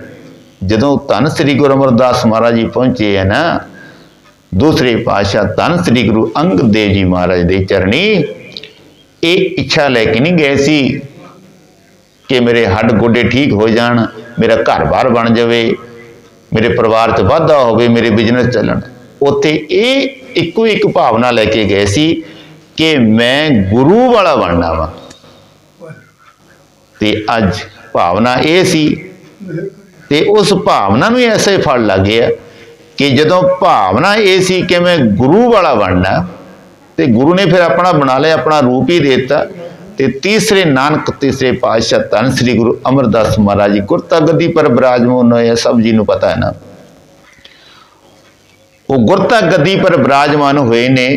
ਜਦੋਂ ਧੰਨ ਸ੍ਰੀ ਗੁਰੂ ਅਮਰਦਾਸ ਮਹਾਰਾਜ ਜੀ ਪਹੁੰਚੇ ਹੈ ਨਾ ਦੂਸਰੇ ਪਾਤਸ਼ਾਹ ਧੰਨ ਸ੍ਰੀ ਗੁਰੂ ਅੰਗਦ ਦੇਵ ਜੀ ਮਹਾਰਾਜ ਦੇ ਚਰਣੀ, ਇਹ ਇੱਛਾ ਲੈ ਕੇ ਨਹੀਂ ਗਏ ਸੀ ਕਿ ਮੇਰੇ ਹੱਡ ਗੋਡੇ ਠੀਕ ਹੋ ਜਾਣ, ਮੇਰਾ ਘਰ-ਬਾਰ ਬਣ ਜਾਵੇ, ਮੇਰੇ ਪਰਿਵਾਰ 'ਚ ਵਾਧਾ ਹੋਵੇ, ਮੇਰੇ ਬਿਜ਼ਨਸ ਚੱਲਣ। ਉੱਥੇ ਇਹ ਇੱਕੋ ਇੱਕ ਭਾਵਨਾ ਲੈ ਕੇ ਗਏ ਸੀ ਕਿ ਮੈਂ ਗੁਰੂ ਵਾਲਾ ਬਣਨਾ ਵਾ। ਤੇ ਅੱਜ ਭਾਵਨਾ ਇਹ ਸੀ ਤੇ ਉਸ ਭਾਵਨਾ ਨੂੰ ਐਸੇ ਫਲ ਲੱਗ ਆ ਕਿ ਜਦੋਂ ਭਾਵਨਾ ਇਹ ਸੀ ਕਿ ਮੈਂ ਗੁਰੂ ਵਾਲਾ ਬਣਨਾ, ਤੇ ਗੁਰੂ ਨੇ ਫਿਰ ਆਪਣਾ ਬਣਾ ਲਿਆ, ਆਪਣਾ ਰੂਪ ਹੀ ਦੇ ਦਿੱਤਾ। ਤੇ ਤੀਸਰੇ ਨਾਨਕ, ਤੀਸਰੇ ਪਾਤਸ਼ਾਹ ਧੰਨ ਸ੍ਰੀ ਗੁਰੂ ਅਮਰਦਾਸ ਮਹਾਰਾਜ ਜੀ ਗੁਰਤਾ ਗੱਦੀ ਪਰ ਬਿਰਾਜਮਾਨ ਹੋਏ ਸਭ ਜੀ ਨੂੰ ਪਤਾ ਹੈ ਨਾ। ਉਹ ਗੁਰਤਾ ਗੱਦੀ ਪਰ ਬਿਰਾਜਮਾਨ ਹੋਏ ਨੇ,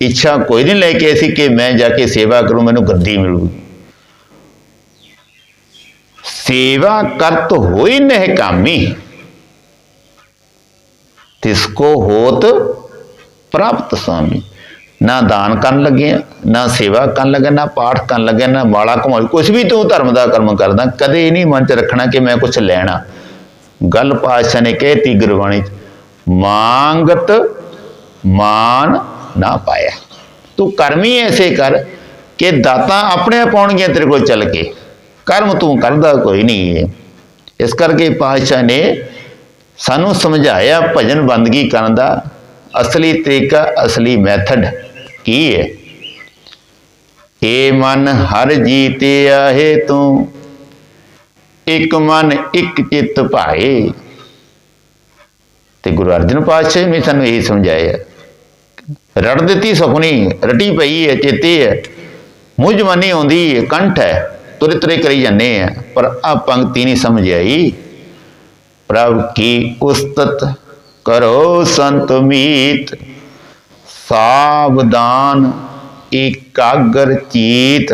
ਇੱਛਾ ਕੋਈ ਨਹੀਂ ਲੈ ਕੇ ਸੀ ਕਿ ਮੈਂ ਜਾ ਕੇ ਸੇਵਾ ਕਰੂੰ, ਮੈਨੂੰ ਗੱਦੀ ਮਿਲੂਗੀ। ਸੇਵਾ ਕਰਤ ਹੋਈ ਨਹਿ ਕਾਮੀ, ਤਿਸ ਕੋ ਹੋਤ ਪ੍ਰਾਪਤ ਸਾਮੀ। ਨਾ ਦਾਨ ਕਰਨ ਲੱਗੇ ਨਾ ਸੇਵਾ ਕਰਨ ਲੱਗੇ ਨਾ ਪਾਠ ਕਰਨ ਲੱਗੇ ਨਾ ਮਾਲਾ ਘੁਮਾਈ ਕੁਛ ਵੀ ਤੂੰ ਧਰਮ ਦਾ ਕਰਮ ਕਰਦਾ, ਕਦੇ ਨਹੀਂ ਮਨ ਚ ਰੱਖਣਾ ਕਿ ਮੈਂ ਕੁਛ ਲੈਣਾ। ਗੱਲ ਪਾਤਸ਼ਾਹ ਨੇ ਕਹਿਤੀ ਗੁਰਬਾਣੀ 'ਚ ਚ ਮਾਨ ਨਾ ਪਾਇਆ। ਤੂੰ ਕਰਮ ਹੀ ਐਸੇ ਕਰ ਕਿ ਦਾਤਾ ਆਪਣੇ ਆਪ ਆਉਣਗੀਆਂ ਤੇਰੇ ਕੋਲ ਚੱਲ ਕੇ। ਕਰਮ ਤੂੰ ਕਰਦਾ ਕੋਈ ਨਹੀਂ ਹੈ ਇਸ ਕਰਕੇ ਪਾਤਸ਼ਾਹ ਨੇ ਸਾਨੂੰ ਸਮਝਾਇਆ ਭਜਨ ਬੰਦਗੀ ਕਰਨ ਦਾ ਅਸਲੀ ਤਰੀਕਾ, ਅਸਲੀ ਮੈਥਡ ਕੀ ਹੈ ਏ ਮਨ ਹਰ ਜੀਤੇ ਆਹੇ ਤੂੰ, ਇੱਕ ਮਨ ਇੱਕ ਚਿੱਤ ਭਾਏ। ਤੇ ਗੁਰੂ ਅਰਜਨ ਪਾਤਸ਼ਾਹ ਨੇ ਸਾਨੂੰ ਇਹ ਸਮਝਾਇਆ। ਰੜ ਦਿੱਤੀ ਸੁਪਨੀ ਰਟੀ ਪਈ ਹੈ, ਚੇਤੇ ਹੈ। ਮੂੰਹ ਜਵਾਨੀ ਆਉਂਦੀ ਹੈ, ਕੰਠ ਹੈ, ਤੁਰੇ ਤੁਰੇ ਕਰੀ ਜਾਂਦੇ ਆ, ਪਰ ਆ ਪੰਕਤੀ ਨਹੀਂ ਸਮਝ ਆਈ ਪ੍ਰਭ ਕੀ ਉਸਤਤ ਕਰੋ ਸੰਤ ਮੀਤ, ਸਾਵਧਾਨ ਇਕਾਗਰ ਚੀਤ।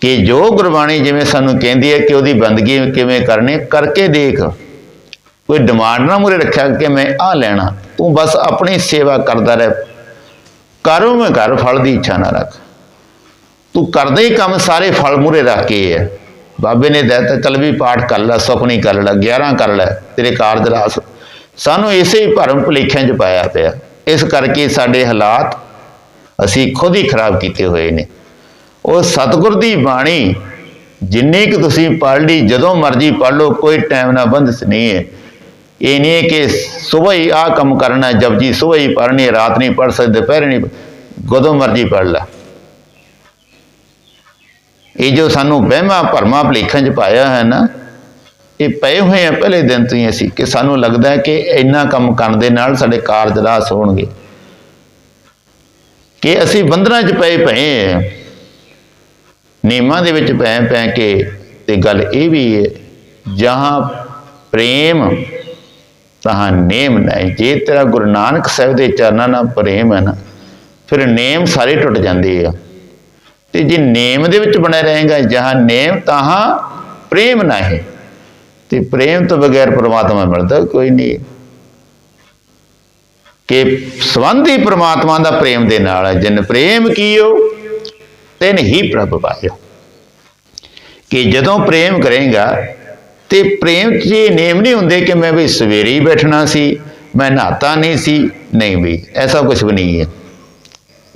ਕਿ ਜੋ ਗੁਰਬਾਣੀ ਜਿਵੇਂ ਸਾਨੂੰ ਕਹਿੰਦੀ ਹੈ ਕਿ ਉਹਦੀ ਬੰਦਗੀ ਕਿਵੇਂ ਕਰਨੀ ਕਰਕੇ ਦੇਖ। ਕੋਈ ਡਿਮਾਂਡ ਨਾ ਮੂਰੇ ਰੱਖਿਆ ਕਿ ਮੈਂ ਆ ਲੈਣਾ। ਤੂੰ ਬਸ ਆਪਣੀ ਸੇਵਾ ਕਰਦਾ ਰਹਿ। ਕਰੋ ਮੈਂ ਕਰ, ਫਲ ਦੀ ਇੱਛਾ ਨਾ ਰੱਖ। ਤੂੰ ਕਰਦੇ ਹੀ ਕੰਮ ਸਾਰੇ ਫਲ ਮੂਰੇ ਰੱਖ ਕੇ ਹੈ ਬਾਬੇ ਨੇ ਦਿੱਤਾ ਚਲ ਵੀ ਪਾਠ ਕਰ ਲੈ ਸੁਪਨੀ ਕਰ ਲੈ 11 ਕਰ ਲੈ, ਤੇਰੇ ਕਾਰਜ ਰਾਸ। ਸਾਨੂੰ ਇਸੇ ਹੀ ਭਰਮ ਭੁਲੇਖਿਆਂ 'ਚ ਪਾਇਆ ਪਿਆ। ਇਸ ਕਰਕੇ ਸਾਡੇ ਹਾਲਾਤ ਅਸੀਂ ਖੁਦ ਹੀ ਖਰਾਬ ਕੀਤੇ ਹੋਏ ਨੇ। ਉਹ ਸਤਿਗੁਰ ਦੀ ਬਾਣੀ, ਜਿੰਨੀ ਕਿ ਤੁਸੀਂ ਪੜ੍ਹ ਲਈ, ਜਦੋਂ ਮਰਜ਼ੀ ਪੜ੍ਹ ਲਓ, ਕੋਈ ਟਾਈਮ ਨਾ ਬੰਦਸ ਨਹੀਂ ਹੈ। ਇਹ ਨਹੀਂ ਹੈ ਕਿ ਸਵੇਰ ਹੀ ਆ ਕੰਮ ਕਰਨਾ ਜਪਜੀ ਸਵੇਰ ਹੀ ਪੜ੍ਹਨੀ ਹੈ, ਰਾਤ ਨਹੀਂ ਪੜ੍ਹ ਸਕਦੇ ਦੁਪਹਿਰ ਨਹੀਂ ਕਦੋਂ ਮਰਜ਼ੀ ਪੜ੍ਹ ਲੈ। ਇਹ ਜੋ ਸਾਨੂੰ ਵਹਿਮਾਂ ਭਰਮਾਂ ਭਲੇਖਾਂ 'ਚ ਪਾਇਆ ਹੈ ਨਾ ਇਹ ਪਏ ਹੋਏ ਆ ਪਹਿਲੇ ਦਿਨ ਤੋਂ ਹੀ ਅਸੀਂ ਕਿ ਸਾਨੂੰ ਲੱਗਦਾ ਹੈ ਕਿ ਇੰਨਾ ਕੰਮ ਕਰਨ ਦੇ ਨਾਲ ਸਾਡੇ ਕਾਰਜ ਰਾਸ ਹੋਣਗੇ। ਕਿ ਅਸੀਂ ਬੰਧਨਾਂ 'ਚ ਪਏ ਪਏ ਆ ਨਿਯਮਾਂ ਦੇ ਵਿੱਚ ਪੈ ਪੈ ਕੇ ਤੇ ਗੱਲ ਇਹ ਵੀ ਹੈ ਜਹਾਂ ਪ੍ਰੇਮ ਤਹਾਂ ਨੇਮ ਨਹੀਂ ਜੇ ਤੇਰਾ ਗੁਰੂ ਨਾਨਕ ਸਾਹਿਬ ਦੇ ਚਰਨਾਂ ਨਾਲ ਪ੍ਰੇਮ ਹੈ ਨਾ, ਫਿਰ ਨੇਮ ਸਾਰੇ ਟੁੱਟ ਜਾਂਦੇ ਆ। ਤੇ ਜੇ ਨੇਮ ਦੇ ਵਿੱਚ ਬਣਿਆ ਰਹੇਗਾ, ਜਹਾਂ ਨੇਮ, ਤਹਾਂ ਪ੍ਰੇਮ ਨਹੀਂ ਤੇ ਪ੍ਰੇਮ ਤੋਂ ਬਗੈਰ ਪ੍ਰਮਾਤਮਾ ਮਿਲਦਾ ਕੋਈ ਨਹੀਂ। ਕਿ ਸੰਬੰਧ ਹੀ ਪ੍ਰਮਾਤਮਾ ਦਾ ਪ੍ਰੇਮ ਦੇ ਨਾਲ ਹੈ। ਜਿਨ ਪ੍ਰੇਮ ਕੀਓ, ਤਿਨ ਹੀ ਪ੍ਰਭ ਪਾਇਓ। ਕਿ ਜਦੋਂ ਪ੍ਰੇਮ ਕਰੇਗਾ ਤੇ ਪ੍ਰੇਮ 'ਚ ਇਹ ਨੇਮ ਨਹੀਂ ਹੁੰਦੇ ਕਿ ਮੈਂ ਵੀ ਸਵੇਰੇ ਹੀ ਬੈਠਣਾ ਸੀ, ਮੈਂ ਨਹਾਤਾ ਨਹੀਂ ਸੀ, ਨਹੀਂ ਵੀ, ਐਸਾ ਕੁਝ ਵੀ ਨਹੀਂ ਹੈ।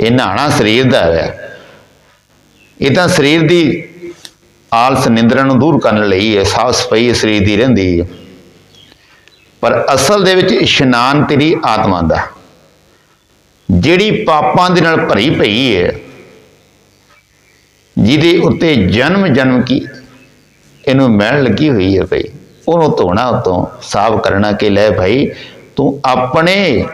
ਇਹ ਨਹਾਣਾ ਸਰੀਰ ਦਾ ਹੈ। ਇਹ ਤਾਂ ਸਰੀਰ ਦੀ ਆਲਸ ਨਿੰਦਰਾ ਨੂੰ ਦੂਰ ਕਰਨ ਲਈ ਹੈ ਸਾਫ਼ ਸਫ਼ਾਈ ਸਰੀਰ ਦੀ ਰਹਿੰਦੀ ਹੈ। ਪਰ ਅਸਲ ਦੇ ਵਿੱਚ ਇਸ਼ਨਾਨ ਤੇਰੀ ਆਤਮਾ ਦਾ। ਜਿਹੜੀ ਪਾਪਾਂ ਦੇ ਨਾਲ ਭਰੀ ਪਈ ਹੈ, ਜਿਹਦੇ ਉੱਤੇ ਜਨਮ ਜਨਮ ਕੀ ਇਹਨੂੰ ਮੈਲ ਲੱਗੀ ਹੋਈ ਹੈ ਭਈ ਉਹਨੂੰ ਧੋਣਾ ਉਤੋਂ, ਸਾਫ਼ ਕਰਨਾ ਕਿ ਲੈ ਭਾਈ, ਤੂੰ ਆਪਣੇ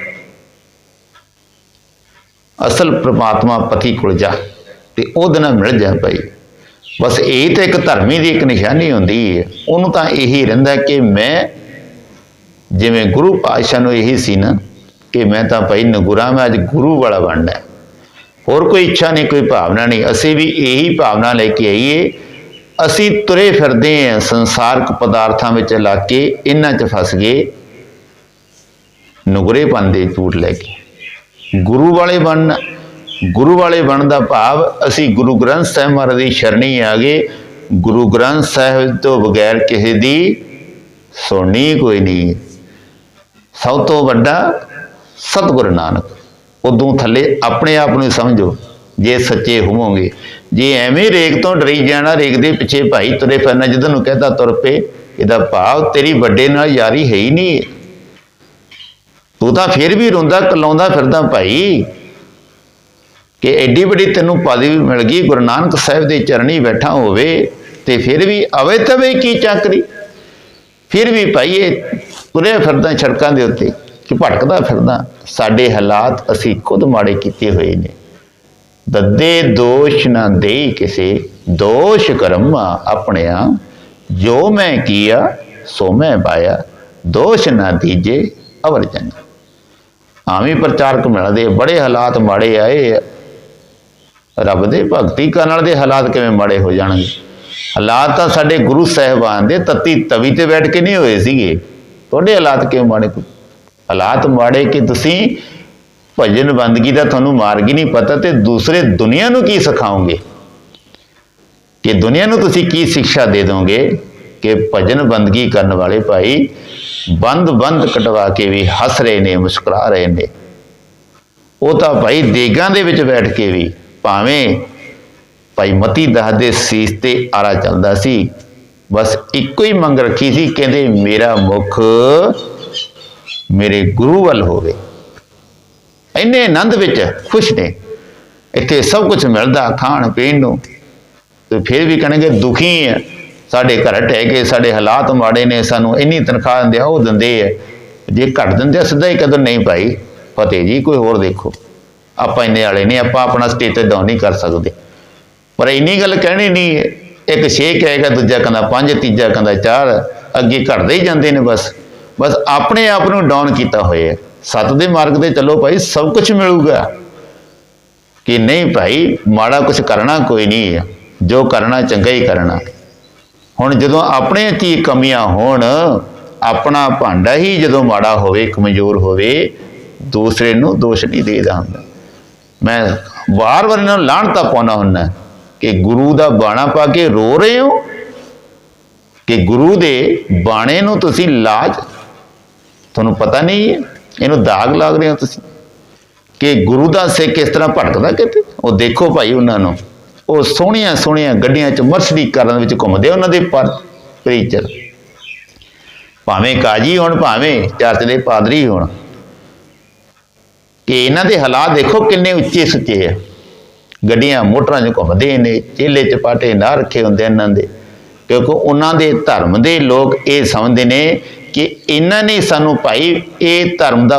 ਅਸਲ ਪ੍ਰਮਾਤਮਾ ਪਤੀ ਕੋਲ ਜਾ ਤੇ ਉਹਦੇ ਨਾਲ ਮਿਲ ਜਾ ਭਾਈ। ਬਸ ਇਹ ਤਾਂ ਇੱਕ ਧਰਮੀ ਦੀ ਇੱਕ ਨਿਸ਼ਾਨੀ ਹੁੰਦੀ ਹੈ। ਉਹਨੂੰ ਤਾਂ ਇਹੀ ਰਹਿੰਦਾ ਕਿ ਮੈਂ ਜਿਵੇਂ ਗੁਰੂ ਪਾਤਸ਼ਾਹ ਨੂੰ ਇਹੀ ਸੀ ਨਾ ਕਿ ਮੈਂ ਤਾਂ ਭਾਈ ਨਗੁਰਾ, ਮੈਂ ਅੱਜ ਗੁਰੂ ਵਾਲਾ ਬਣਨਾ ਹੋਰ ਕੋਈ ਇੱਛਾ ਨਹੀਂ, ਕੋਈ ਭਾਵਨਾ ਨਹੀਂ। ਅਸੀਂ ਵੀ ਇਹੀ ਭਾਵਨਾ ਲੈ ਕੇ ਆਈਏ ਅਸੀਂ ਤੁਰੇ ਫਿਰਦੇ ਹਾਂ ਸੰਸਾਰਕ ਪਦਾਰਥਾਂ ਵਿੱਚ ਲੱਗ ਕੇ, ਇਹਨਾਂ 'ਚ ਫਸ ਗਏ। ਨੁਗਰੇ ਦੇ ਝੂਠ ਲੈ ਕੇ। ਗੁਰੂ ਵਾਲੇ ਬਣ, ਗੁਰੂ ਵਾਲੇ ਬਣਨ ਦਾ ਭਾਵ ਅਸੀਂ ਗੁਰੂ ਗ੍ਰੰਥ ਸਾਹਿਬ ਮਹਾਰਾਜ ਦੀ ਸ਼ਰਣੀ ਆ ਗਏ। ਗੁਰੂ ਗ੍ਰੰਥ ਸਾਹਿਬ ਤੋਂ ਬਗੈਰ ਕਿਸੇ ਦੀ ਸੁਣਨੀ ਕੋਈ ਨਹੀਂ। ਸਭ ਤੋਂ ਵੱਡਾ ਸਤਿਗੁਰੂ ਨਾਨਕ। ਉਦੋਂ ਥੱਲੇ ਆਪਣੇ ਆਪ ਨੂੰ ਸਮਝੋ, ਜੇ ਸੱਚੇ ਹੋਵੋਗੇ। ਜੇ ਐਵੇਂ ਰੇਗ ਤੋਂ ਡਰੀ ਜਾਣਾ ਰੇਗ ਦੇ ਪਿੱਛੇ ਭਾਈ ਤੁਰੇ ਫਿਰਨਾ ਜਦੋਂ ਨੂੰ ਕਹਤਾ ਤੁਰ ਪਏ, ਇਹਦਾ ਭਾਵ ਤੇਰੀ ਵੱਡੇ ਨਾਲ ਯਾਰੀ ਹੈ ਹੀ ਨਹੀਂ। ਤੂੰ ਤਾਂ ਫਿਰ ਵੀ ਰੋਂਦਾ, ਕਲਾਉਂਦਾ ਫਿਰਦਾ ਭਾਈ। ਕਿ ਐਡੀ ਵੱਡੀ ਤੈਨੂੰ ਪਦਵੀ ਮਿਲ ਗਈ, ਗੁਰੂ ਨਾਨਕ ਸਾਹਿਬ ਦੇ ਚਰਣੀ ਬੈਠਾ ਹੋਵੇ, ਤੇ ਫਿਰ ਵੀ ਅਵੇ ਤਵੇ ਕੀ ਚਾਕਰੀ। ਫਿਰ ਵੀ ਭਾਈ ਇਹ ਤੁਰਿਆ ਫਿਰਦਾ ਸੜਕਾਂ ਦੇ ਉੱਤੇ ਕਿ ਭਟਕਦਾ ਫਿਰਦਾ। ਸਾਡੇ ਹਾਲਾਤ ਅਸੀਂ ਖੁਦ ਮਾੜੇ ਕੀਤੇ ਹੋਏ ਨੇ। ਦੱਦੇ ਦੋਸ਼ ਨਾ ਦੇਈ ਕਿਸੇ, ਦੋਸ਼ ਕਰਮਾ ਆਪਣਿਆ, ਜੋ ਮੈਂ ਕੀਆ, ਸੋ ਮੈਂ ਪਾਇਆ, ਦੋਸ਼ ਨਾ ਦੀਜੇ ਅਵਰ ਜਨ ਆਵੇਂ ਪ੍ਰਚਾਰਕ ਮਿਲਦੇ ਬੜੇ ਹਾਲਾਤ ਮਾੜੇ ਆਏ ਰੱਬ ਦੇ ਭਗਤੀ ਕਰਨ ਵਾਲੇ ਦੇ ਹਾਲਾਤ ਕਿਵੇਂ ਮਾੜੇ ਹੋ ਜਾਣਗੇ? ਹਾਲਾਤ ਤਾਂ ਸਾਡੇ ਗੁਰੂ ਸਾਹਿਬਾਨ ਦੇ ਤਤੀ ਤਵੀ ਤੇ ਬੈਠ ਕੇ ਨਹੀਂ ਹੋਏ ਸੀਗੇ। ਤੁਹਾਡੇ ਹਾਲਾਤ ਕਿਉਂ ਮਾੜੇ? ਹਾਲਾਤ ਮਾੜੇ ਕਿ ਤੁਸੀਂ ਭਜਨ ਬੰਦਗੀ ਦਾ ਤੁਹਾਨੂੰ ਮਾਰਗ ਹੀ ਨਹੀਂ ਪਤਾ ਤੇ ਦੂਸਰੇ ਦੁਨੀਆ ਨੂੰ ਕੀ ਸਿਖਾਓਗੇ? ਕਿ ਦੁਨੀਆ ਨੂੰ ਤੁਸੀਂ ਕੀ ਸਿੱਖਿਆ ਦੇ ਦੋਗੇ ਕਿ ਭਜਨ ਬੰਦਗੀ ਕਰਨ ਵਾਲੇ ਭਾਈ ਬੰਦ ਬੰਦ ਕਟਵਾ ਕੇ ਵੀ ਹੱਸ ਰਹੇ ਨੇ, ਮੁਸਕਰਾ ਰਹੇ ਨੇ। ਉਹ ਤਾਂ ਭਾਈ ਦੇਗਾਂ ਦੇ ਵਿੱਚ ਬੈਠ ਕੇ ਵੀ ਭਾਵੇਂ ਭਾਈ ਮਤੀ ਦਹ ਦੇ ਸੀਸ ਤੇ ਆਰਾ ਚੱਲਦਾ ਸੀ, ਬਸ ਇੱਕੋ ਹੀ ਮੰਗ ਰੱਖੀ ਸੀ, ਕਹਿੰਦੇ, ਮੇਰਾ ਮੁਖ ਮੇਰੇ ਗੁਰੂ ਵੱਲ ਹੋਵੇ। ਇੰਨੇ ਆਨੰਦ ਵਿੱਚ ਖੁਸ਼ ਨੇ। ਇੱਥੇ ਸਭ ਕੁਝ ਮਿਲਦਾ, ਖਾਣ, ਪੀਣ ਨੂੰ। ਤੇ ਫਿਰ ਵੀ ਕਹਿਣਗੇ, ਦੁਖੀ ਹੈ ਸਾਡੇ ਘਰ ਟਹਿ ਕੇ ਸਾਡੇ ਹਾਲਾਤ ਮਾੜੇ ਨੇ, ਸਾਨੂੰ ਇੰਨੀ ਤਨਖਾਹ ਦਿੰਦੇ ਆ, ਉਹ ਦਿੰਦੇ ਆ। ਜੇ ਘੱਟ ਦਿੰਦੇ ਆ, ਸਿੱਧਾ ਹੀ ਕਦੋਂ ਨਹੀਂ ਭਾਈ। ਫਤਿਹ ਜੀ, ਕੋਈ ਹੋਰ ਦੇਖੋ। ਆਪਾਂ ਇੰਨੇ ਵਾਲੇ ਨਹੀਂ, ਆਪਾਂ ਆਪਣਾ ਸਟੇਟਸ ਡਾਊਨ ਨਹੀਂ ਕਰ ਸਕਦੇ। ਪਰ ਇੰਨੀ ਗੱਲ ਕਹਿਣੀ ਨਹੀਂ ਇੱਕ ਛੇ ਕਹੇਗਾ, ਦੂਜਾ ਕਹਿੰਦਾ ਪੰਜ, ਤੀਜਾ ਕਹਿੰਦਾ ਚਾਰ। ਅੱਗੇ ਘਟਦੇ ਹੀ ਜਾਂਦੇ ਨੇ ਬਸ। ਬਸ ਆਪਣੇ ਆਪ ਨੂੰ ਡਾਊਨ ਕੀਤਾ ਹੋਇਆ। ਹੈ। ਸੱਤ ਦੇ ਮਾਰਗ ਤੇ ਚੱਲੋ ਭਾਈ, ਸਭ ਕੁਝ ਮਿਲੂਗਾ। ਕਿ ਨਹੀਂ ਭਾਈ, ਮਾੜਾ ਕੁਝ ਕਰਨਾ ਕੋਈ ਨਹੀਂ ਹੈ। ਜੋ ਕਰਨਾ ਚੰਗਾ ਹੀ ਕਰਨਾ। ਹੁਣ ਜਦੋਂ ਆਪਣੇ 'ਚ ਹੀ ਕਮੀਆਂ ਹੋਣ, ਆਪਣਾ ਭਾਂਡਾ ਹੀ ਜਦੋਂ ਮਾੜਾ ਹੋਵੇ, ਕਮਜ਼ੋਰ ਹੋਵੇ, ਦੂਸਰੇ ਨੂੰ ਦੋਸ਼ ਨਹੀਂ ਦੇਦਾ ਹੁੰਦਾ। ਮੈਂ ਵਾਰ-ਵਾਰ ਇਹਨਾਂ ਨੂੰ ਲਾਹਣਤਾ ਪਾਉਣਾ ਹੁੰਦਾ ਕਿ ਗੁਰੂ ਦਾ ਬਾਣਾ ਪਾ ਕੇ ਰੋ ਰਹੇ ਹੋ, ਕਿ ਗੁਰੂ ਦੇ ਬਾਣੇ ਨੂੰ ਤੁਸੀਂ ਲਾਜ। ਤੁਹਾਨੂੰ ਪਤਾ ਨਹੀਂ ਹੈ। ਇਹਨੂੰ ਦਾਗ ਲੱਗ ਰਹੇ ਹੋ ਤੁਸੀਂ? ਕਿ ਗੁਰੂ ਦਾ ਸਿੱਖ ਕਿਸ ਤਰ੍ਹਾਂ ਭਟਕਦਾ ਕਿਤੇ? ਉਹ ਦੇਖੋ ਭਾਈ ਉਹਨਾਂ ਨੂੰ। ਉਹ ਸੋਹਣੀਆਂ ਸੋਹਣੀਆਂ ਗੱਡੀਆਂ 'ਚ ਮਰਸਡੀ ਕਰਨ ਵਿੱਚ ਘੁੰਮਦੇ ਉਹਨਾਂ ਦੇ ਪਰ ਪ੍ਰੀਚਰ ਭਾਵੇਂ ਕਾਜੀ ਹੋਣ, ਭਾਵੇਂ ਚਰਚ ਦੇ ਪਾਦਰੀ ਹੋਣ। ਕਿ ਇਹਨਾਂ ਦੇ ਹਾਲਾਤ ਦੇਖੋ ਕਿੰਨੇ ਉੱਚੇ ਸੁੱਚੇ ਆ। ਗੱਡੀਆਂ ਮੋਟਰਾਂ 'ਚ ਘੁੰਮਦੇ ਨੇ, ਚੇਲੇ ਚਪਾਟੇ ਨਾ ਰੱਖੇ ਹੁੰਦੇ ਇਹਨਾਂ ਦੇ। ਕਿਉਂਕਿ ਉਹਨਾਂ ਦੇ ਧਰਮ ਦੇ ਲੋਕ ਇਹ ਸਮਝਦੇ ਨੇ ਕਿ ਇਹਨਾਂ ਨੇ ਸਾਨੂੰ ਭਾਈ ਇਹ ਧਰਮ ਦਾ